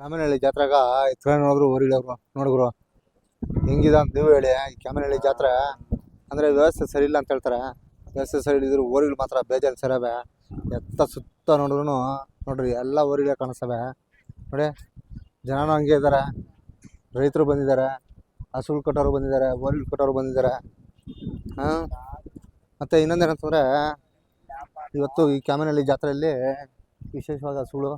ಕ್ಯಾಮನಹಳ್ಳಿ ಜಾತ್ರೆಗ ಇತ್ರ ನೋಡಿದ್ರು ಊರಿಗಳವ್ರು ನೋಡಿದ್ರು ಹೆಂಗಿದೆ ಅಂತ ನೀವು ಹೇಳಿ. ಈ ಕ್ಯಾಮನಹಳ್ಳಿ ಜಾತ್ರೆ ಅಂದರೆ ವ್ಯವಸ್ಥೆ ಸರಿ ಇಲ್ಲ ಅಂತ ಹೇಳ್ತಾರೆ. ವ್ಯವಸ್ಥೆ ಸರಿ ಇಲ್ಲದಿದ್ರು ಊರುಗಳು ಮಾತ್ರ ಬೇಜಾರು ಸರಿಯಾವೆ ಎತ್ತ ಸುತ್ತ ನೋಡಿದ್ರು ನೋಡ್ರಿ ಎಲ್ಲ ಊರುಗಳೇ ಕಾಣಿಸ್ತವೆ. ನೋಡಿ, ಜನನೂ ಹಂಗೆ ಇದ್ದಾರೆ. ರೈತರು ಬಂದಿದ್ದಾರೆ. ಹಸುಗಳು ಕಟ್ಟೋರು ಬಂದಿದ್ದಾರೆ ಊರುಗಳು ಕಟ್ಟೋರು ಬಂದಿದ್ದಾರೆ. ಹಾಂ? ಮತ್ತು ಇನ್ನೊಂದೇನಂತಂದರೆ, ಇವತ್ತು ಈ ಕ್ಯಾಮನಹಳ್ಳಿ ಜಾತ್ರೆಯಲ್ಲಿ ವಿಶೇಷವಾದ ಹಸುಗಳು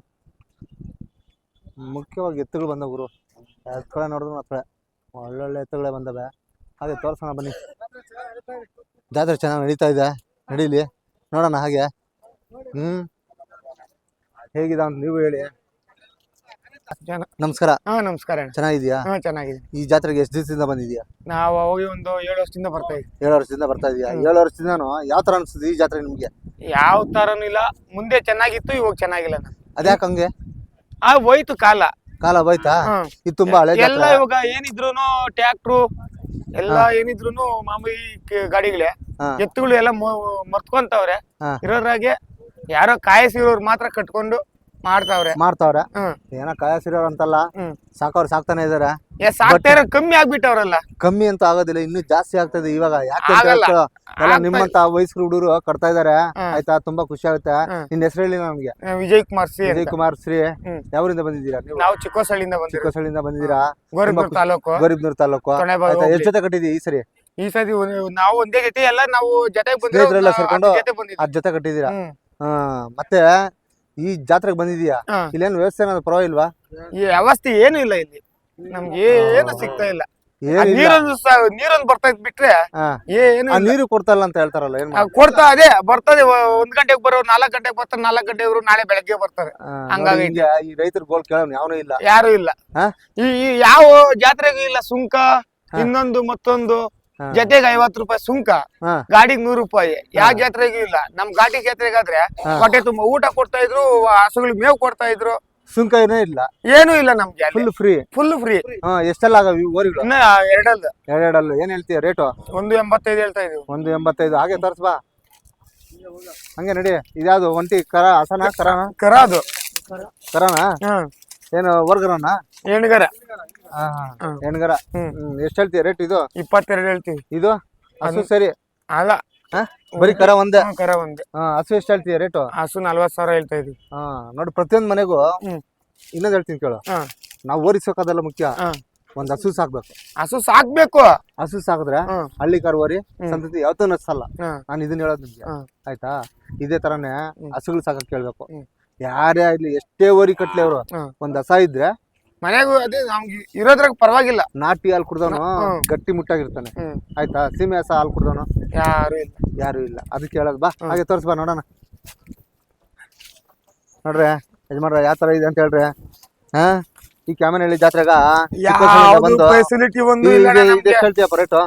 ಮುಖ್ಯವಾಗಿ ಎತ್ತುಗಳು ಬಂದವು ಗುರು. ಎತ್ತುಗಳ ನೋಡಿದ್ರು ಮಾತ್ರ. ಒಳ್ಳೊಳ್ಳೆ ಎತ್ತುಗಳೇ ಬಂದವೆ. ಹಾಗೆ ತೋರ್ಸೋಣ ಬನ್ನಿ. ಜಾತ್ರೆ ಚೆನ್ನಾಗಿ ನಡೀತಾ ಇದೆ. ನಡೀಲಿ. ನೋಡೋಣ ಹಾಗೆ. ಹ್ಞೂ ಹೇಗಿದೆ ಅಂತ ನೀವು ಹೇಳಿ. ನಮಸ್ಕಾರ. ಹಾ ನಮಸ್ಕಾರ ಅಣ್ಣ. ಚೆನ್ನಾಗಿದ್ಯಾ ಹಾ ಚೆನ್ನಾಗಿದೆ ಈ ಜಾತ್ರೆಗೆ ಎಷ್ಟು ದಿವಸದಿಂದ ಬಂದಿದ್ಯಾ ನಾವು ಹೋಗಿ ಒಂದು ಏಳು ವರ್ಷದಿಂದ ಬರ್ತಾ ಇದ್ವಿ ಏಳು ವರ್ಷದಿಂದ ಬರ್ತಾ ಇದೀಯಾ? ಏಳು ವರ್ಷದಿಂದನೂ ಯಾವ ಥರ ಅನಿಸ್ತದೆ ಈ ಜಾತ್ರೆ ನಿಮಗೆ? ಯಾವ ತರನು ಇಲ್ಲ. ಮುಂದೆ ಚೆನ್ನಾಗಿತ್ತು ಇವಾಗ ಚೆನ್ನಾಗಿಲ್ಲ ನಮ್ಗೆ. ಅದ್ಯಾಕೆ ಹಂಗೆ? ಆ ಹೋಯ್ತು ಕಾಲ. ಕಾಲ ಹೋಯ್ತಾ? ಇದು ತುಂಬಾ ಹಳೆ ಎಲ್ಲ ಇವಾಗ ಏನಿದ್ರು ಟ್ಯಾಕ್ಟ್ರು ಎಲ್ಲ ಏನಿದ್ರು ಮಾಮೂಲಿ ಗಾಡಿಗಳೇ. ಎತ್ತುಗಳು ಎಲ್ಲ ಮರ್ತ್ಕೊಂತವ್ರೆ. ಇರೋದ್ರಾಗೆ ಯಾರೋ ಕಾಯಸಿರೋರು ಮಾತ್ರ ಕಟ್ಕೊಂಡು ಮಾಡ್ತಾವ್ರೆ. ಮಾಡ್ತಾವ್ರೆ. ಹ್ಮ್. ಏನೋ ಕಾಯಸಿರೋರು ಅಂತಲ್ಲ ಹ್ಮ್. ಸಾಕ್ತಾನೆ ಇದಾರೆ. ಏ ಸಾಕ್ತಾ ಇರೋ ಕಮ್ಮಿ ಆಗ್ಬಿಟ್ಟವ್ರಲ್ಲ. ಕಮ್ಮಿ ಅಂತ ಆಗೋದಿಲ್ಲ ಇನ್ನೂ ಜಾಸ್ತಿ ಆಗ್ತದೆ ಇವಾಗ. ಯಾಕೆ ಅಂತ ಆಗಲ್ಲ. ಹೇಳ್ತೀರೋ? ಎಲ್ಲ ಆಗ್ತಾ- ನಿಮ್ಮಂತ ವಯಸ್ಕರು ಹುಡುಗರು ಕಟ್ತಾ ಇದಾರೆ. ಹ್ಮ್. ಆಯ್ತಾ ತುಂಬಾ ಖುಷಿ ಆಗುತ್ತೆ. ಹ್ಮ್. ನಿನ್ನ ಹೆಸರು ಹೇಳಿ ನಮ್ಗೆ. ಆ, ವಿಜಯ್ ಕುಮಾರ್ ಶ್ರೀ ವಿಜಯ್. ಕುಮಾರ್ ಶ್ರೀ. ಹ್ಮ್. ಯಾವರಿಂದ ಬಂದಿದ್ದೀರಾ ನೀವು? ನಾವು ಚಿಕ್ಕೋಸಳ್ಳಿಯಿಂದ ಚಿಕ್ಕಸಳ್ಳಿಯಿಂದ ಬಂದಿದ್ದೀರಾ? ಗೋರಿಬೂರ್ ಖುಷಿ- ತಾಲೂಕು. ಗರೀಬ್ನೂರ್ ತಾಲೂಕು. ತೊಣೆಬಾಳು ಆಯ್ತಾ ಹೋಗ್ಲಿ. ಎಷ್ಟು ಜೊತೆ ಕಟ್ಟಿದ್ದೀವಿ ಈ ಸರಿ? ಈ ಸತಿ ಒಂದು- ನಾವು ಒಂದೇ ಜೊತೆ ಎಲ್ಲ ನಾವು ಜೊತೆಗೆ ಸ್ನೇಹಿತರೆಲ್ಲ ಸೇರ್ಕೊಂಡು ಜೊತೆ ಅದ್ ಜೊತೆ ಕಟ್ಟಿದ್ದೀರಾ? ಹ್ಮ್. ಹಾ ಮತ್ತೆ ಈ ಜಾತ್ರೆಗೆ ಬಂದಿದ್ಯಾ? ಇಲ್ಲಿ ಇಲ್ಲೇನು ವ್ಯವಸ್ಥೆ ಏನಾದ್ರು ಪರವಾಗಿಲ್ವಾ? ಈ ವ್ಯವಸ್ಥೆ ಏನು ಇಲ್ಲ ಇಲ್ಲಿ. ನಮ್ಗೆ ಏನು ಸಿಗ್ತಾ ಇಲ್ಲ. ನೀರೊಂದು ನೀರೊಂದು ಬರ್ತಾ ಇದ್ ಬಿಟ್ರೆ. ಏನು ನೀರು ಕೊಡ್ತಲ್ಲ ಅಂತ ಹೇಳ್ತಾರಲ್ಲ ಏನ್? ಕೊಡ್ತಾ ಅದೇ ಬರ್ತದೆ ಒಂದ್ ಗಂಟೆಗೆ ಬರೋ ನಾಲ್ಕ್ ಗಂಟೆಗೆ ಬರ್ತಾರೆ ನಾಲ್ಕ್ ಇವರು ನಾಳೆ ಬೆಳಗ್ಗೆ ಬರ್ತಾರೆ ಹಂಗಾಗಿ ಈ ರೈತರ ಗೋಲ್ ಕೇಳೋನ್ ಯಾವನು ಇಲ್ಲ. ಯಾರು ಇಲ್ಲ. ಈ ಯಾವ ಜಾತ್ರೆಗೂ ಇಲ್ಲ ಸುಂಕ ಇನ್ನೊಂದು ಮತ್ತೊಂದು. ಜೊತೆಗೆ ಐವತ್ ರೂಪಾಯಿ ಸುಂಕ ಗಾಡಿಗೆ ನೂರು ರೂಪಾಯಿ. ಯಾವ ಜಾತ್ರೆಗೂ ಇಲ್ಲ? ನಮ್ ಗಾಡಿ ಜಾತ್ರೆಗಾದ್ರೆ. ಹೊಟ್ಟೆ ತುಂಬಾ ಊಟ ಕೊಡ್ತಾ ಇದ್ರು ಹಸುಗಳಿಗೆ ಮೇವು ಕೊಡ್ತಾ ಇದ್ರು. ಸುಂಕ ಏನೂ ಇಲ್ಲ. ಏನೂ ಇಲ್ಲ ನಮ್ಗೆ ಫುಲ್ ಫ್ರೀ ಫುಲ್ ಫ್ರೀ ಹಾ ಎಷ್ಟೆಲ್ಲ ಆಗವ ಓರಿಗಳು ಇನ್ನ ಎರಡೆರಡಲ್ಲ. ಏನ್ ಹೇಳ್ತೀಯ ರೇಟು? ಒಂದು ಎಂಬತ್ತೈದು ಹೇಳ್ತಾ ಇದೀವಿ ಒಂದು ಎಂಬತ್ತೈದು. ಹಾಗೆ ತೋರ್ಸ್ಬಾ ಹಂಗೆ ನಡಿ. ಇದ್ಯಾವ್ದು ಒಂಟಿ? ಕರ ಹಸನ ಕರನ? ಕರ ಅದು. ಕರನಾ? ಹ್ಮ್ ಏನು ವರ್ಗರನ ಎಣ್ಗರ ಹಾ ಹಾ. ಹ್ಮ್. ಹೆಣ್ಗರ. ಹ್ಮ್. ಹ್ಮ್ ಎಷ್ಟು ಹೇಳ್ತೀಯ ರೇಟ್ ಇದು? ಇಪ್ಪತ್ತೆರಡು ಹೇಳ್ತೀವಿ. ಇದು? ಹಸು ಸರಿ? ಅಲ್ಲ. ಹಾ? ಬರೀ ಕರ ಒಂದೇ? ಹ್ಮ್, ಕರ ಒಂದು. ಹಾ ಹಸು ಎಷ್ಟು ಹೇಳ್ತೀಯ ರೇಟು ಹಸು ನಲ್ವತ್ತು ಸಾವಿರ ಹೇಳ್ತಾ ಇದೀವಿ. ಹಾ ನೋಡಿ ಪ್ರತಿಯೊಂದು ಮನೆಗೂ ಹ್ಮ್. ಇನ್ನೊಂದು ಹೇಳ್ತೀನಿ ಕೇಳು. ಹಾ. ನಾವು ಓರಿಸೋಕಾದಲ್ಲ ಮುಖ್ಯ. ಹಾ. ಒಂದ್ ಹಸು ಸಾಕ್ಬೇಕು. ಹಸು ಸಾಕ್ಬೇಕು. ಹಸು ಸಾಕಿದ್ರೆ ಹ್ಮ್ ಹಳ್ಳಿ ಕಾರ್ ಓರಿ ಸಂತತಿ ಯಾವತ್ತೂ ನಡ್ಸಲ್ಲ. ನಾನು ಇದನ್ನ ಹೇಳೋದು ನಿಮ್ಗೆ. ಆಯ್ತಾ? ಇದೇ ತರನೇ ಹಸುಗಳು ಸಾಕಕ್ಕೆ ಕೇಳ್ಬೇಕು. ಹ್ಮ್. ಯಾರೇ ಆಗ್ಲಿ ಎಷ್ಟೇ ಓರಿ ಕಟ್ಲಿ ಅವರು. ಒಂದ್ ಹಸ ಇದ್ರೆ ಮನೆಗೂ ಅದೇ ನಮ್ಗೆ ಇರೋದ್ರಾಗ ಪರವಾಗಿಲ್ಲ. ನಾಟಿ ಹಾಲು ಕುಡ್ದವನು ಗಟ್ಟಿ ಮುಟ್ಟಾಗಿರ್ತಾನೆ. ಹ್ಮ್. ಆಯ್ತಾ? ಸೀಮೆ ಹಸ ಹಾಲು ಕುಡ್ದವನು. ಯಾರು ಇಲ್ಲ. ಯಾರು ಇಲ್ಲ. ಅದಕ್ಕೆ ಹೇಳೋದು ಬಾ. ಹಾಗೆ ತೋರಿಸ್ಬಾ ನೋಡೋಣ. ನೋಡ್ರಿ ಯಜಮಾನ್ರ ಯಾವ ತರ ಇದೆ ಅಂತ ಹೇಳ್ರಿ? ಹಾ? ಈ ಹೇಳಿ ಜಾತ್ರೆಗ ಬಂದು ಫೆಸಿಲಿಟಿ ಒಂದು ಇವು ಇಲ್ಲ ಇದೆ- ನಮ್ಗೆ. ಇದೆಷ್ಟ್ ಹೇಳ್ತೀಯಪ್ಪ ರೇಟು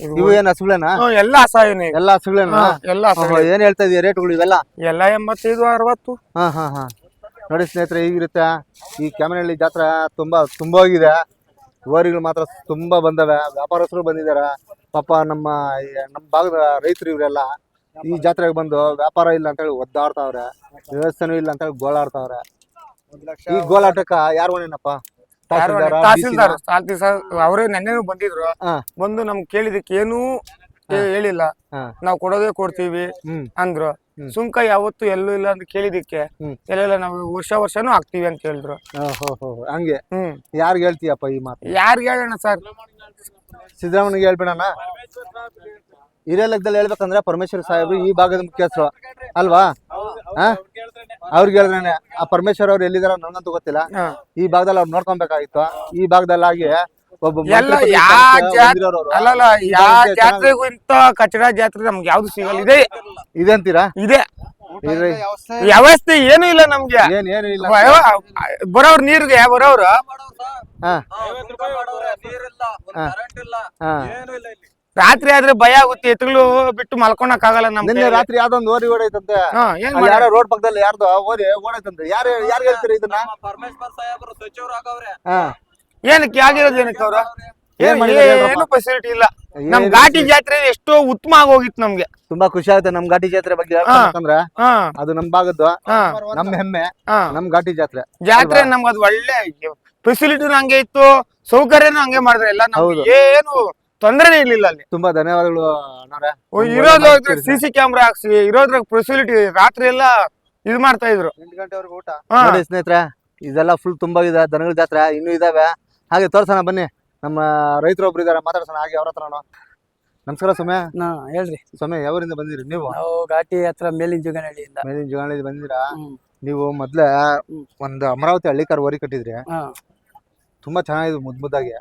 ಇವು ಏನ್ ಹಸುಗಳೇನಾ? ಎಲ್ಲ ಹಸಾಯನ. ಎಲ್ಲ ಹಸುಗಳೇನಾ? ಎಲ್ಲ ಏನ್ ಹೇಳ್ತಾ ಇದೀಯ ರೇಟ್ಗಳು ಇವೆಲ್ಲ? ಎಲ್ಲ ಎಂಬತ್ತೈದು ಅರವತ್ತು. ಹಾ ಹಾ ಹಾ. ನೋಡಿ ಸ್ನೇಹಿತರೆ ಹೀಗಿರುತ್ತೆ. ಈ ಕ್ಯಾಮನಹಳ್ಳಿ ಜಾತ್ರೆ ತುಂಬಾ ತುಂಬಾ ಹೋಗಿದೆ ಓರಿಗಳು ಮಾತ್ರ ತುಂಬಾ ಬಂದವೆ. ವ್ಯಾಪಾರಸ್ಥರು ಬಂದಿದ್ದಾರೆ. ಪಾಪ ನಮ್ಮ ನಮ್ಮ ಭಾಗದ ರೈತರು ಇವರೆಲ್ಲ ಈ ಜಾತ್ರೆಗೆ ಬಂದು ವ್ಯಾಪಾರ ಇಲ್ಲ ಅಂತೇಳಿ ಒದ್ದಾಡ್ತಾವ್ರೆ. ವ್ಯವಸ್ಥೆನೂ ಇಲ್ಲ ಅಂತೇಳಿ ಗೋಳಾಡ್ತಾವ್ರೆ. ಈ ಗೋಳಾಟಕ್ಕ ಯಾರು ಹೊಣೆನಪ್ಪ ತಹಸೀಲ್ದಾರ, ಅವರೇ ನೆನ್ನೆನೂ ಬಂದಿದ್ರು. ಬಂದು ನಮ್ಗೆ ಕೇಳಿದಕ್ಕೆ ಏನೂ ಹೇಳಿಲ್ಲ. ನಾವ್ ಕೊಡೋದೇ ಕೊಡ್ತೀವಿ ಅಂದ್ರು. ಸುಂಕ ಯಾವತ್ತು ಎಲ್ಲೂ ಇಲ್ಲ ಅಂತ ಕೇಳಿದಕ್ಕೆ. ಎಲ್ಲೆಲ್ಲ ಎಲ್ಲ ನಾವು ವರ್ಷ ವರ್ಷನೂ ಹಾಕ್ತಿವಿ ಅಂತ ಹೇಳಿದ್ರು. ಹಂಗೆ. ಹ್ಮ್. ಯಾರಿಗೆ ಹೇಳ್ತೀಯಪ್ಪ ಈ ಮಾತು? ಯಾರ್ಗ ಹೇಳೋಣ ಸರ್? ಸಿದ್ದರಾಮಯ್ಯಗೆ ಹೇಳ್ಬಿಡಣ. ಹಿರಿಯ ಲೆಕ್ಕದಲ್ಲಿ ಹೇಳ್ಬೇಕಂದ್ರೆ ಪರಮೇಶ್ವರ ಸಾಹೇಬ್ರು ಈ ಭಾಗದ ಮುಖ್ಯಸ್ಥರು. ಅಲ್ವಾ? ಅವ್ರಿಗೆ ಹೇಳಿದ್ರೆ ಆ ಪರಮೇಶ್ವರ್ ಅವ್ರು ಎಲ್ಲಿದಾರ ನನಗಂತೂ ಗೊತ್ತಿಲ್ಲ. ಈ ಭಾಗದಲ್ಲಿ ಅವ್ರು ನೋಡ್ಕೊಬೇಕಾಗಿತ್ತು. ಈ ಭಾಗದಲ್ಲಾಗಿ ಒಬ್ಬ ಎಲ್ಲ ಯಾ ಪದವಿಗೆ ಜಾತ್ ಹೊಂದಿರೋರು ಅವ್ರು. ಅಲ್ಲಲ್ಲ ಯಾ ಜಾತ್ರೆಗೂ ಇಂತ ಕಚಡ ಜಾತ್ರೆ ನಮ್ಗೆ ಯಾವ್ದು ಸಿಗಲ್ಲ. ಇದೆ. ಇದೆ ಅಂತೀರಾ? ಇದೆ. ವ್ಯವಸ್ಥೆ ಏನು ಇಲ್ಲ ನಮ್ಗೆ. ಏನ್ ಏನು ಇಲ್ಲ. ವ್ಯವ- ಬರೋರ್ ನೀರ್ಗೆ ಬರೋರು? ಹಾ. ರಾತ್ರಿ ಆದ್ರೆ ಭಯ ಆಗುತ್ತೆ ಎತ್ತುಗಳು ಬಿಟ್ಟು ಮಲ್ಕೊಳಕ್ ಆಗಲ್ಲ ನಮ್ಗೆ. ನಿನ್ನೆ ರಾತ್ರಿ ಯಾವ್ದೊಂದು ಓರಿ ಓಡೈತಂತೆ ಏನ್ ಯಾರೋ ರೋಡ್ ಪಕ್ಕದಲ್ಲಿ ಯಾರ್ದು ಓರಿ ಓಡೈತಂತೆ ಯಾರು ಯಾರು ಹೇಳ್ತೀರಿ ಇದನ್ನ? ಪರಮೇಶ್ವರ್ ಸಾಹೇಬ್ರು ಸಚಿವರು ಆಗವ್ರೆ. ಹಾ. ಏನಕ್ಕೆ ಆಗಿರೋದು ಏನಕ್ಕೆ ಅವ್ರ? ಏನ್ ಏನು ಫೆಸಿಲಿಟಿ ಇಲ್ಲ. ನಮ್ ಘಾಟಿ ಜಾತ್ರೆ ಎಷ್ಟೋ ಉತ್ತಮ ಆಗೋಗಿತ್ತು ನಮ್ಗೆ. ತುಂಬಾ ಖುಷಿ ಆಗುತ್ತೆ ನಮ್ ಘಾಟಿ ಜಾತ್ರೆ ಬಗ್ಗೆ ಹೇಳ್ಬೇಕಂದ್ರೆ ಹಾ. ಅದು ನಮ್ ಭಾಗದ್ದು. ನಮ್ ಹೆಮ್ಮೆ. ನಮ್ ಘಾಟಿ ಜಾತ್ರೆ. ಜಾತ್ರೆ ನಮ್ಗೆ ಅದು ಒಳ್ಳೆ ಫೆಸಿಲಿಟಿನೂ ಹಂಗೆ ಇತ್ತು ಸೌಕರ್ಯನೂ ಹಂಗೆ ಮಾಡಿದ್ರೆ ಎಲ್ಲ ಹೌದು. ಏನು ತೊಂದರೆನೇ ಇರ್ಲಿಲ್ಲ ಅಲ್ಲಿ. ತುಂಬಾ ಧನ್ಯವಾದಗಳು ಅಣ್ಣಾವ್ರೆ. ಓ, ನಮ್ಗೆ ಇರೋದು ಒಳ್ಳೆ ಮಾಹಿತಿ ಸಿ ಸಿ ಕ್ಯಾಮ್ರಾ ಹಾಕ್ಸಿ ಇರೋದ್ರಾಗ ಫೆಸಿಲಿಟಿ ರಾತ್ರಿ ಎಲ್ಲ ಇದು ಮಾಡ್ತಾ ಇದ್ರು. ಎಂಟು ಗಂಟೆವರೆಗೂ ಊಟ? ಹಾ. ನೋಡಿ ಸ್ನೇಹಿತರೆ ಇದೆಲ್ಲ ಫುಲ್ ತುಂಬಾ ಇದೆ ದನಗಳ ಜಾತ್ರೆ ಇನ್ನೂ ಇದಾವೆ. ಹಾಗೆ ತೋರ್ಸೋಣ ಬನ್ನಿ ನಮ್ಮ ರೈತರು ಒಬ್ರು ಇದಾರೆ ಮಾತಾಡ್ಸೋಣ. ಹಾಗೆ ಅವ್ರ ನಾನು. ನಮಸ್ಕಾರ ಸೌಮ್ಯ. ನಾ ಹೇಳ್ರಿ. ಸೌಮ್ಯ ಯಾವರಿಂದ ಬಂದಿರಿ ನೀವು? ನಾವು ಘಾಟಿ ಹತ್ರ ಮೇಲಿನ ಜುಗನಹಳ್ಳಿಯಿಂದ. ಮೇಲಿನ ಜುಗಾನಹಳ್ಳಿ ಬಂದಿರಾ? ಹ್ಮ್. ನೀವು ಮೊದ್ಲೇ. ಒಂದು ಅಮರಾವತಿ ಹಳ್ಳಿಕಾರ ವರಿ ಕಟ್ಟಿದ್ರಿ. ಹಾ. ತುಂಬಾ ಚೆನ್ನಾಗಿದೆ ಮುದ್ ಮುದ್ದಾಗಿ.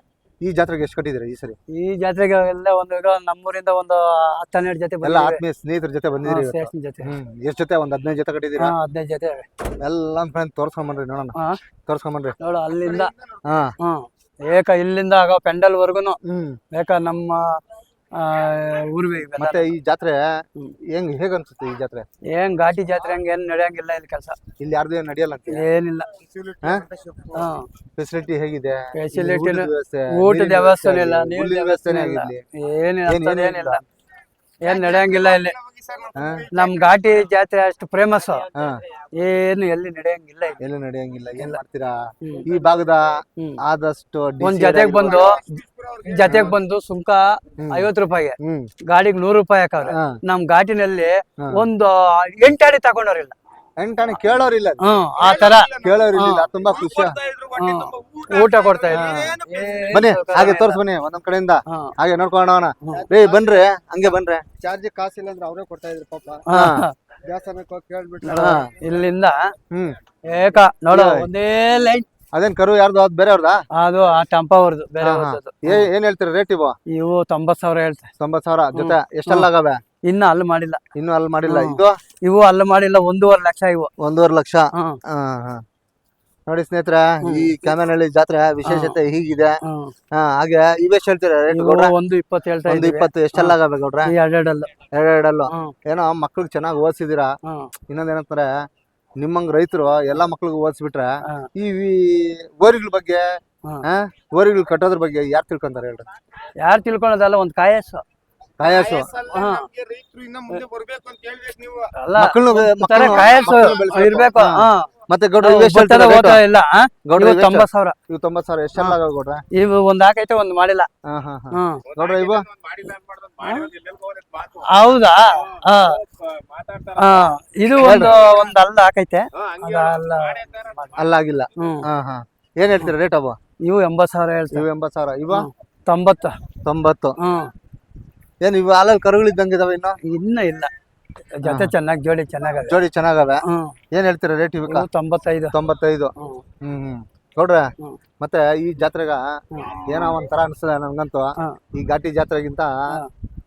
ಈ ಜಾತ್ರೆಗೆ ಎಷ್ಟು ಕಟ್ಟಿದ್ದೀರಾ ಈ ಸರಿ? ಈ ಜಾತ್ರೆಗೆ ಎಲ್ಲ ಒಂದು ಈಗ ನಮ್ಮೂರಿಂದ ಒಂದು ಹತ್ತು ಹನ್ನೆರಡು ಜೊತೆ ಎಲ್ಲ ಆತ್ಮೀಯ ಸ್ನೇಹಿತರ ಜೊತೆ ಇವತ್ತು. ಸ್ಟೇಷನ್ ಜೊತೆ. ಹ್ಮ್ ಎಷ್ಟ್ ಜೊತೆ? ಒಂದ್ ಹದಿನೈದು ಜೊತೆ ಕಟ್ಟಿದ್ದೀರಾ? ಹಾ ಹದಿನೈದು ಜೊತೆ. ಇವೆ. ಎಲ್ಲ ಫ್ರೆಂಡ್ ತೋರ್ಸ್ಕೊಂಡ್ ಬನ್ರಿ ನೋಡೋಣ. ಹಾ. ತೋರ್ಸ್ಕೊಂಡ್ ಬನ್ರಿ. ನೋಡು ಅಲ್ಲಿಂದ ಹಾ. ಹ್ಮ್ ಏಕ ಇಲ್ಲಿಂದ ಆಗ ಪೆಂಡಲ್ ವರ್ಗುನು ಹ್ಮ್. ಏಕ ನಮ್ಮ ಊರ್ವೆ. ಮತ್ತೆ ಈ ಜಾತ್ರೆ. ಹೆಂಗ್ ಹೇಗ್ ಅನ್ಸುತ್ತೆ ಈ ಜಾತ್ರೆ? ಏನ್ ಘಾಟಿ ಜಾತ್ರೆ ಹಂಗ ಏನ್ ನಡೆಯಂಗಿಲ್ಲ ಇಲ್ಲಿ ಕೆಲಸ. ಇಲ್ಲಿ ಯಾರ್ದು ಏನ್ ನಡೆಯಲ್ಲ ಅಂತ ಏನಿಲ್ಲ. ಫೆಸಿಲಿಟಿ ಹೇಗಿದೆ? ಫೆಸಿಲಿಟಿ ಊಟದ ವ್ಯವಸ್ಥೆ, ಇಲ್ಲ ನೀರಿನ ವ್ಯವಸ್ಥೆ ಇಲ್ಲ. ಏನಿಲ್ಲ ಏನ್ ಏನಿಲ್ಲ. ಏನ್ ನಡೆಯಂಗಿಲ್ಲ ಇಲ್ಲಿ. ನಮ್ ಘಾಟಿ ಜಾತ್ರೆ ಅಷ್ಟು ಫೇಮಸ್ ಏನು ಎಲ್ಲಿ ನಡೆಯಂಗಿಲ್ಲ ಇಲ್ಲಿ. ಎಲ್ಲಿ ನಡೆಯಂಗಿಲ್ಲ. ಏನ್. ಮಾಡ್ತೀರಾ. ಈ ಭಾಗದ. ಆದಷ್ಟು ಒಂದ್ ಜೊತೆಗ್ ಬಂದು ಜೊತೆಗ್ ಬಂದು ಸುಂಕ ಐವತ್ ರೂಪಾಯಿಗೆ. ಗಾಡಿಗೆ ನೂರು ರೂಪಾಯಿ ಹಾಕವ್ರೆ. ನಮ್ ಘಾಟಿನಲ್ಲಿ. ಒಂದು ಎಂಟಾಡಿ ತಗೊಂಡವ್ರಿಲ್ಲ. ಎಂಟಾಣಿ ಕೇಳೋರಿಲ್ಲ ಹ್ಮ್ ಆ ತರ ಕೇಳೋರಿಲ್ಲ ತುಂಬಾ ಖುಷಿ. ಊಟ ಕೊಡ್ತಾ ಇದ್ರು. ಬನ್ನಿ ಹಾಗೆ ತೋರ್ಸ್ ಬನ್ನಿ ಒಂದೊಂದ್ ಕಡೆಯಿಂದ. ಹಾ. ಹಾಗೆ ನೋಡ್ಕೊಂಡವನ ರೇ ಬನ್ರಿ ಹಂಗೆ ಬನ್ರಿ. ಚಾರ್ಜ್ ಕಾಸಿಲ್ಲ ಅಂದ್ರೆ ಅವರೇ ಕೊಡ್ತಾ ಇದ್ರು ಪಾಪ. ಹಾ. ದೇವಸ್ಥಾನಕ್ಕೆ ಹೋಗಿ ಕೇಳ್ಬಿಟ್ಟು ನೋಡು, ಇಲ್ಲಿಂದ ಹ್ಮ್. ಏಕ ನೋಡು ಒಂದೇ ಲೈನ್. ಅದೇನ್ ಕರು ಯಾರ್ದು ಅದ್ ಬೇರೆ ಅವ್ರದಾ? ಅದು ಆ ಟಂಪ ಅವ್ರದ್ದು ಬೇರೆ ಅವ್ರದ್ದು. ಏನ್ ಹೇಳ್ತೀರಿ ರೇಟ್ ಇವು? ಇವು ತೊಂಬತ್ ಸಾವಿರ ಹೇಳ್ತಾರೆ ತೊಂಬತ್ ಸಾವಿರ ಜೊತೆ ಎಷ್ಟೆಲ್ಲ ಆಗವೆ? ಇನ್ನು ಅಲ್ಲಿ ಮಾಡಿಲ್ಲ. ಇನ್ನು ಅಲ್ಲಿ ಮಾಡಿಲ್ಲ. ಇದು ಇವು ಅಲ್ಲಿ ಮಾಡಿಲ್ಲ ಒಂದೂವರೆ ಲಕ್ಷ ಇವು. ಒಂದೂವರೆ ಲಕ್ಷ? ನೋಡಿ ಸ್ನೇಹಿತರೆ ಈ ಕ್ಯಾಮನಹಳ್ಳಿ ಜಾತ್ರೆ ವಿಶೇಷತೆ ಹೀಗಿದೆ. ಹಾ ಹಾಗೆ ಇವೆಷ್ಟು ಹೇಳ್ತೀರಾ ರೇಟ್ ಒಂದು ಇಪ್ಪತ್ತು ಹೇಳ್ತಾ ಒಂದು ಇಪ್ಪತ್ತು. ಎಷ್ಟೆಲ್ಲ ಆಗವೆ ಗೌಡ್ರೆ? ಎರಡೆರಡಲ್ಲ. ಎರಡೆರಡಲ್ಲು. ಏನೋ ಮಕ್ಳಿಗೆ ಚೆನ್ನಾಗಿ ಓದಿಸಿದೀರಾ ಇನ್ನೊಂದೇನಂತಾರೆ ಇನ್ನೊಂದ್ ಏನಂತಾರೆ ನಿಮ್ಮಂಗ್ ರೈತರು ಎಲ್ಲಾ ಮಕ್ಳಿಗೂ ಓದಿಸ್ಬಿಟ್ರೆ. ಈ ಓರಿಗಳ ಬಗ್ಗೆ ಓರಿಗಳು ಕಟ್ಟೋದ್ರ ಬಗ್ಗೆ ಯಾರು ತಿಳ್ಕೊಂತಾರೆ ಹೇಳ್ರಿ? ಯಾರು ತಿಳ್ಕೊಳೋದಲ್ಲ ಒಂದ್ ಕಾಯಸ್ಸು. ಕಾಯಸು ಹಾ. ರೈತರು ಇನ್ನ ಮುಂದೆ ಬರ್ಬೇಕು ಅಂತ ಹೇಳ್ಬೇಕು ನೀವು. ಅಲ್ಲ ಮಕ್ಕಳನ್ನು ಒಂದ್ ತರ ಇರ್ಬೇಕು. ಹಾ. ಮತ್ತೆ ಗೌಡ್ರ? ಇಲ್ಲ? ಗೌಡ್ರ? ತೊಂಬತ್ ಸಾವಿರ. ಇವು ತೊಂಬತ್ ಸಾವಿರ ಎಷ್ಟೆಲ್ಲ ಗೌಡ್ರ? ಇವು ಒಂದ್ ಹಾಕೈತೆ ಒಂದ್ ಮಾಡಿಲ್ಲ. ಗೌಡ್ರ ಇವು? ಹೌದಾ? ಹಾ. ಹಾ. ಇದು ಒಂದು ಒಂದ್ ಅಲ್ಲ ಹಾಕೈತೆ. ಅಲ್ಲ ಅಲ್ಲಾಗಿಲ್ಲ. ಹ್ಮ್. ಹಾ ಹಾ. ಏನ್ ಹೇಳ್ತೀರಾ ರೇಟ್ ಅವ? ಇವು ಎಂಬತ್ ಸಾವಿರ ಹೇಳ್ತೀವಿ ಇವು ಎಂಬತ್ ಸಾವಿರ. ಇವ? ತೊಂಬತ್ತು. ತೊಂಬತ್ತು. ಹ್ಮ್. ಏನ್ ಇವು ಹಾಲಲ್ಲಿ ಕರುಗಳಿದ್ದಂಗೆ ಇದಾವೆ ಇನ್ನು? ಇನ್ನ ಇಲ್ಲ. ಜೊತೆ ಚೆನ್ನಾಗಿ ಜೋಡಿ ಚೆನ್ನಾಗ ಜೋಡಿ ಚೆನ್ನಾಗದ ಹ್ಮ್ ಏನ್ ಹೇಳ್ತೀರಾ ರೇಟ್ ಇವಕ್ಕ ಇವು ತೊಂಬತ್ತೈದು. ತೊಂಬತ್ತೈದು. ಹ್ಮ್ ಹ್ಮ್ ಹ್ಮ್. ನೋಡ್ರೆ ಹ್ಮ್. ಮತ್ತೆ ಈ ಜಾತ್ರೆಗ ಏನೋ ಒಂಥರ ಅನ್ಸ್ತದೆ ನನ್ಗಂತೂ ಹಾ. ಈ ಘಾಟಿ ಜಾತ್ರೆಗಿಂತ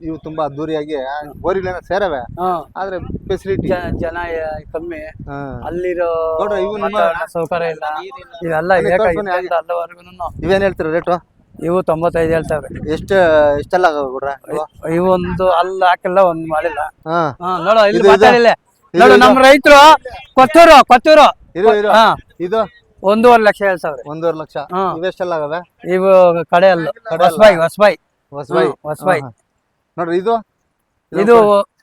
ಇವು ತುಂಬಾ ಅದ್ದೂರಿಯಾಗಿ ಬೋರಿಗಳೇನ ಸೇರವೆ. ಹ್ಮ್ ಆದ್ರೆ ಫೆಸಿಲಿಟಿ ಜನ ಯ- ಕಮ್ಮಿ. ಅಲ್ಲಿರೋ ನೋಡ್ರಿ, ಇವು ನಿಮ್ಮ- ವಾತಾವರಣ ಸೌಕರ್ಯ ಇಲ್ಲ. ಇವೆಲ್ಲ ಇಲ್ಲಿ ಏಕ ತೋರ್ಸ್ಬನ್ನಿ ಇಲ್ಲಿಂದ ಅಲ್ಲಿವರೆಗೂನು ಇವೇನ್ ಹೇಳ್ತೀರಾ ರೇಟು ಇವು ತೊಂಬತ್ತೈದು ಹೇಳ್ತಾವ್ರಿ. ಎಷ್ಟು ಇಷ್ಟೆಲ್ಲ ಆಗ ಇವೊಂದು ಇವು? ಒಂದು ಅಲ್ಲಿ ಹಾಕಿಲ್ಲ ಒಂದ್ ಮಾಡಿಲ್ಲ. ಹಾ. ನೋಡು ಇಲ್ಲಿ ಮಾತಾಡಿಲ್ಲ ನೋಡು ನಮ್ಮ ರೈತರು ಕೊತ್ತೂರು ಕೊತ್ತೂರು. ಇರು ಇರು. ಹಾ. ಇದು? ಒಂದೂವರೆ ಲಕ್ಷ ಹೇಳ್ತಾವ್ರಿ. ಒಂದೂವರೆ ಲಕ್ಷ. ಹಾ. ಇವೆಷ್ಟೆಲ್ಲ ಆಗದ ಇವು ಕಡೆ ಅಲ್ಲ. ಅಲ್ಲ. ಹೊಸಬಾಯಿ ಹೊಸಬಾಯಿ. ಹೊಸಬಾಯಿ. ಹೊಸಬಾಯಿ. ನೋಡ್ರಿ ಇದು? ಇದು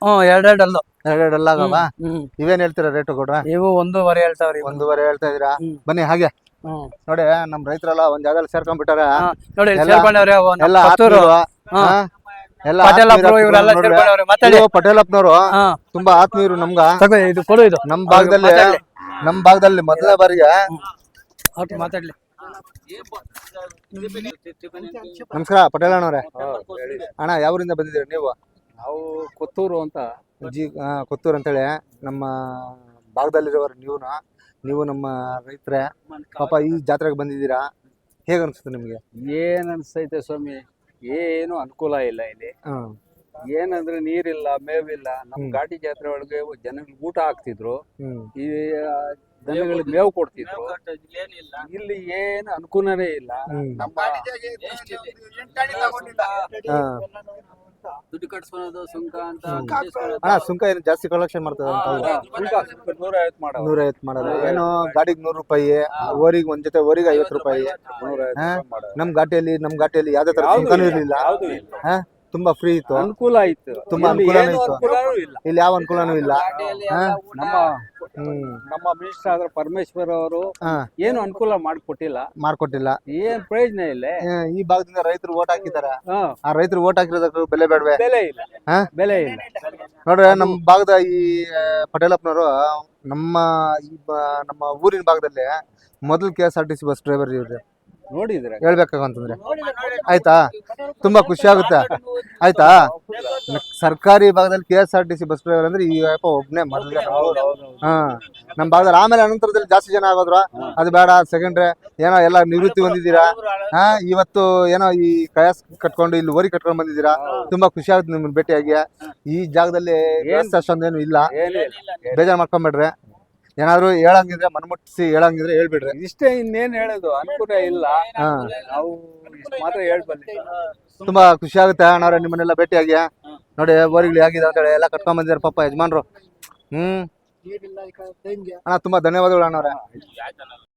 ಹ್ಮ್ ಎರಡೆರಡು ಅಲ್ಲು ಎರಡೆರಡೆಲ್ಲ ಆಗವ? ಹ್ಮ್ ಇವೇನ್ ಹೇಳ್ತೀರಾ ರೇಟ್ ಕೊಡ್ರ? ಇವು ಒಂದೂವರೆ ಹೇಳ್ತಾವ್ರಿ. ಒಂದೂವರೆ ಹೇಳ್ತಾ ಇದೀರಾ ಬನ್ನಿ ಹಾಗೆ. ನೋಡಿ ನಮ್ ರೈತರೆಲ್ಲ ಒಂದ್ ಜಾಗದಲ್ಲಿ ಸೇರ್ಕೊಂಡ್ಬಿಟ್ಟಾರೆ. ನೋಡಿ ಇಲ್ಲಿ ಸೇರ್ಕೊಂಡವ್ರೆ ಎಲ್ಲ ಹಾ. ಹಾ? ಎಲ್ಲ ಪಟೇಲಪ್ಪರು ಆತ್ಮೀಯರು ಇವರೆಲ್ಲ ನೋಡ್ರಿ. ಸೇರ್ಕೊಂಡವ್ರೆ ಮಾತಾಡಿ ಇವು ಪಟೇಲಪ್ಪನವರು ಹಾ. ತುಂಬಾ ಆತ್ಮೀಯರು ನಮ್ಗ. ತಗೋ ಇದು ಕೊಡು ಇದು. ನಮ್ ಭಾಗದಲ್ಲಿ ಮಾತಾಡ್ಲಿ. ನಮ್ ಭಾಗದಲ್ಲಿ ಮೊದಲ ಬಾರಿಗೆ ಅವ್ರು ಮಾತಾಡ್ಲಿ. ನಮಸ್ಕಾರ ಪಟೇಲ್ ಅಣ್ಣವ್ರೆ ಅಣ್ಣ ಯಾವೂರಿಂದ ಬಂದಿದ್ದೀರಿ ನೀವು? ನಾವು ಕೊತ್ತೂರು ಅಂತ. ಜಿ ಆ, ಕೊತ್ತೂರು ಅಂತೇಳಿ. ನಮ್ಮ ಭಾಗದಲ್ಲಿರೋರು ನೀವು ನೀವು ನಮ್ಮ ರೈತರೇ ಪಾಪ ಈ ಜಾತ್ರೆಗೆ ಬಂದಿದ್ದೀರಾ? ಹೇಗೆ ಅನ್ಸುತ್ತೆ ನಿಮಗೆ? ಏನ್ ಅನ್ಸ್ತೈತೆ ಸ್ವಾಮಿ? ಏನು ಅನುಕೂಲ ಇಲ್ಲ ಇಲ್ಲಿ. ಏನಂದ್ರೆ ನೀರಿಲ್ಲ ಮೇವಿಲ್ಲ. ನಮ್. ಘಾಟಿ ಜಾತ್ರೆ ಒಳಗೆ ಜನಗಳಿಗೆ ಊಟ ಹಾಕ್ತಿದ್ರು. ಹ್ಮ್. ಈ ದನಗಳಿಗೆ ಮೇವು ಕೊಡ್ತಿದ್ರು. ಇಲ್ಲಿ ಏನು ಅನುಕೂಲನೇ ಇಲ್ಲ. ಹ್ಮ್. ನಮ್ಮ ಹಾ. ದುಡ್ಡು ಕಟ್ಸ್ಕೊಳೋದು ಸುಂಕ ಅಂತ ಅಣ್ಣ ಸುಂಕ ಏನು ಜಾಸ್ತಿ ಕಲೆಕ್ಷನ್ ಮಾಡ್ತದೆ ಅಂತ ಹೌದಾ? ನೂರ ಐವತ್ತು ಮಾಡೋ ನೂರ ಐವತ್ತು ಮಾಡೋದು ಏನು ಗಾಡಿಗೆ ನೂರು ರೂಪಾಯಿ ಓರಿಗೆ ಒಂದ್ ಜೊತೆ ಓರಿಗೆ ಐವತ್ತು ರೂಪಾಯಿ? ನಮ್ ಘಾಟಿಯಲ್ಲಿ ನಮ್ ಘಾಟಿಯಲ್ಲಿ ಯಾವ್ದೇ ತರ ಸುಂಕನೂ ಇರ್ಲಿಲ್ಲ? ತುಂಬಾ ಫ್ರೀ ಇತ್ತು. ಅನುಕೂಲ ಆಯ್ತು. ತುಂಬಾ ಇಲ್ಲಿ ಅನುಕೂಲನೂ ಇತ್ತು. ಅನುಕೂಲನೂ ಇಲ್ಲ. ಇಲ್ಲಿ ಯಾವ ಅನುಕೂಲನೂ ಇಲ್ಲ. ಹಾ? ನಮ್ಮ ಹ್ಮ್. ನಮ್ಮ ಮಿನಿಸ್ಟರ್ ಆದ್ರ ಪರಮೇಶ್ವರ್ ಅವರು ಹಾ. ಏನು ಅನುಕೂಲ ಮಾಡಿಕೊಟ್ಟಿಲ್ಲ. ಮಾಡ್ಕೊಟ್ಟಿಲ್ಲ. ಏನ್ ಪ್ರಯೋಜನ ಇಲ್ಲ. ಈ ಭಾಗದಿಂದ ರೈತರು ಓಟ್ ಹಾಕಿದ್ದಾರೆ ಹಾ, ಆ ರೈತರು ಓಟ್ ಹಾಕಿರೋದಕ್ಕೂ ಬೆಲೆ ಬೇಡವೆ? ಬೆಲೆ ಇಲ್ಲ. ಹಾ? ಬೆಲೆ ಇಲ್ಲ. ನೋಡ್ರಿ ನಮ್ಮ ಭಾಗದ ಈ ಆ, ಪಟೇಲಪ್ಪನವರು ನಮ್ಮ ಈ ಬ- ನಮ್ಮ ಊರಿನ ಭಾಗದಲ್ಲಿ ಮೊದಲು K S R T C bus driver ಇವ್ರು. ನೋಡಿದ್ರೆ. ಹೇಳ್ಬೇಕಂತಂದ್ರೆ ಆಯ್ತಾ? ತುಂಬಾ ಖುಷಿ ಆಗುತ್ತೆ. ಆಯ್ತಾ? ಸರ್ಕಾರಿ ಭಾಗದಲ್ಲಿ K S R T C bus driver ಅಂದ್ರೆ ಈ ಯಪ್ಪ ಒಬ್ನೇ ಮೊದಲೇ ಹಾ. ನಮ್ಮ ಭಾಗದಲ್ಲಿ ಆಮೇಲೆ ಅನಂತರದಲ್ಲಿ ಜಾಸ್ತಿ ಜನ ಆಗೋದ್ರ ಅದು ಬೇಡ. ಸೆಕೆಂಡ್ರೆ ಏನೋ ಎಲ್ಲ ನಿವೃತ್ತಿ ಹೊಂದಿದ್ದೀರಾ? ಹಾ ಇವತ್ತು ಏನೋ ಈ ಕಯಾಸ್ ಕಟ್ಕೊಂಡು ಇಲ್ಲಿ ಓರಿ ಕಟ್ಕೊಂಡು ಬಂದಿದ್ದೀರಾ? ತುಂಬಾ ಖುಷಿ ಆಗುತ್ತೆ ನಿಮ್ಮನ್ನ ಭೇಟಿಯಾಗಿ. ಈ ಜಾಗದಲ್ಲಿ ಅಷ್ಟೊಂದೇನು ಇಲ್ಲ. ಬೇಜಾರು ಇಲ್ಲ ಬೇಜಾರ್ ಮಾಡ್ಕೊಂಬೇಡ್ರಿ. ಏನಾದ್ರು ಹೇಳಂಗಿದ್ರೆ ಮನ್ಮುಟ್ಸಿ ಹೇಳಂಗಿದ್ರೆ ಹೇಳ್ಬಿಡ್ರಿ. ಇಷ್ಟೇ ಇನ್ನೇನ್ ಹೇಳೋದು ಅನುಕೂಲ ಇಲ್ಲ. ಹಾ. ನಾವು ಮಾತ್ರ ಹೇಳ್ಬಲ್ಲಿ ತುಂಬಾ ಖುಷಿ ಆಗುತ್ತೆ ಅಣ್ಣವ್ರೆ ನಿಮ್ಮನ್ನೆಲ್ಲ ಭೇಟಿಯಾಗಿ. ನೋಡಿ ಬೋರಿಗಳು ಹೇಗಿದೆ ಅಂತ ಹೇಳಿ ಎಲ್ಲ ಕಟ್ಕೊಂಡ್ ಬಂದಿದ್ದಾರೆ ಪಾಪ ಯಜಮಾನ್ರು. ಹ್ಮ್. ಅಣ್ಣ ತುಂಬಾ ಧನ್ಯವಾದಗಳು ಅಣ್ಣವ್ರೆ.